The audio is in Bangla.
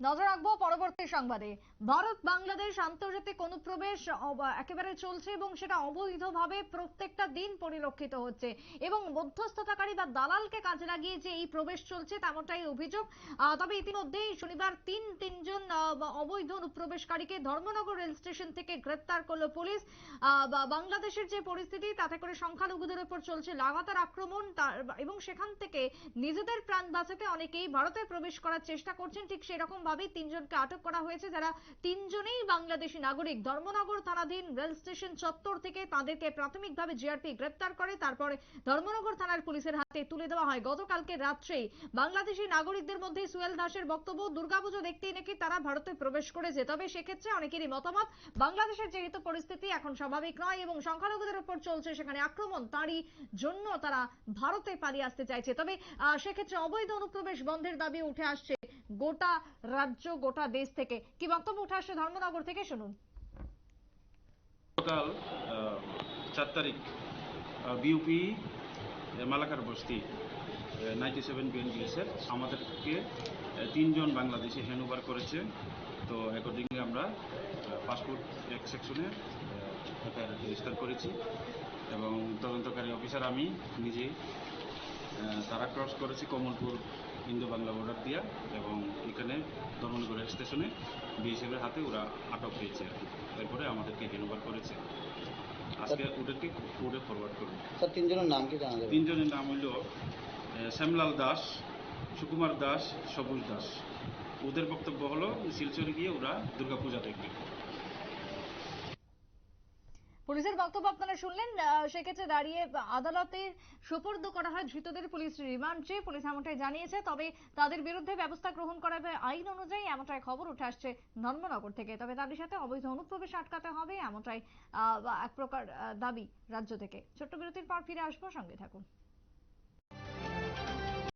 নজর রাখব পরবর্তী সংবাদে। ভারত, বাংলাদেশ আন্তর্জাতিক অনুপ্রবেশ একেবারে চলছে এবং সেটা অবৈধভাবে প্রত্যেকটা দিন পরিলক্ষিত হচ্ছে এবং মধ্যস্থতাকারী বা দালালকে কাজে লাগিয়ে যে এই প্রবেশ চলছে তেমনটাই অভিযোগ। তবে ইতিমধ্যেই শনিবার তিন তিনজন অবৈধ অনুপ্রবেশকারীকে ধর্মনগর রেল স্টেশন থেকে গ্রেপ্তার করল পুলিশ। বাংলাদেশের যে পরিস্থিতি, তাতে করে সংখ্যালঘুদের উপর চলছে লাগাতার আক্রমণ। এবং সেখান থেকে নিজেদের প্রাণ বাঁচাতে অনেকেই ভারতে প্রবেশ করার চেষ্টা করছেন, ঠিক সেরকম ভাবেই তিনজনকে আটক করা হয়েছে, যারা তিনজনেই বাংলাদেশি নাগরিক। ধর্মনগর থানাধীন রেল স্টেশন চত্বর থেকে তাদেরকে প্রাথমিকভাবে জিআরপি গ্রেপ্তার করে, তারপরে ধর্মনগর থানার পুলিশের হাতে তুলে দেওয়া হয়। গতকালকে রাত্রেই বাংলাদেশি নাগরিকদের মধ্যে সুয়েল দাসের বক্তব্য, দুর্গাপুজো দেখতেই নাকি তারা ভারতে প্রবেশ করেছে। তবে সেক্ষেত্রে অনেকেরই মতামত, বাংলাদেশের যেহেতু পরিস্থিতি এখন স্বাভাবিক নয় এবং সংখ্যালঘুদের উপর চলছে সেখানে আক্রমণ, তারই জন্য তারা ভারতে পালিয়ে আসতে চাইছে। তবে সেক্ষেত্রে অবৈধ অনুপ্রবেশ বন্ধের দাবি উঠে আসছে। গোটা রাজ্য গোটা দেশ থেকে। কি বক্তব্য উঠে আসছে ধর্মনগর থেকে শুনুন। গতকাল চার তারিখ বিউপি মালাকার বস্তি নাইনটি সেভেন বিএনবিএসের আমাদেরকে তিনজন বাংলাদেশি হ্যান্ডওভার করেছে। তো অ্যাকর্ডিংলি আমরা পাসপোর্ট এক সেকশনে রেজিস্টার করেছি। এবং তদন্তকারী অফিসার আমি নিজে তারা ক্রস করেছি কমলপুর ইন্দো বাংলা বর্ডার দিয়া এবং এখানে ধর্মনগর রেল স্টেশনে বিএসএফের হাতে ওরা আটক হয়েছে আর কি। তারপরে আমাদেরকে হ্যান্ডওভার করেছে। আজকে ওদেরকে কোর্টে ফরওয়ার্ড করব। স্যার তিনজনের নাম কি জানা যাবে? তিনজনের নাম হইল শ্যামলাল দাস সুকুমার দাস সবুজ দাস। ওদের বক্তব্য হলো শিলচরে গিয়ে ওরা দুর্গাপূজা দেখবে। পুলিশের বক্তব্য আপনারা শুনলেন। সেক্ষেত্রে দাঁড়িয়ে আদালতে সোপর্দ করা হয় ধৃতদের পুলিশ রিমান্ড চেয়ে। পুলিশ এমনটাই জানিয়েছে, তবে তাদের বিরুদ্ধে ব্যবস্থা গ্রহণ করা হবে আইন অনুযায়ী এমনটাই খবর উঠে আসছে ধর্মনগর থেকে। তবে তাদের সাথে অবৈধ অনুপ্রবেশ আটকাতে হবে এমনটাই এক প্রকার দাবি রাজ্য থেকে। ছোট্ট বিরতির পর ফিরে আসব, সঙ্গে থাকুন।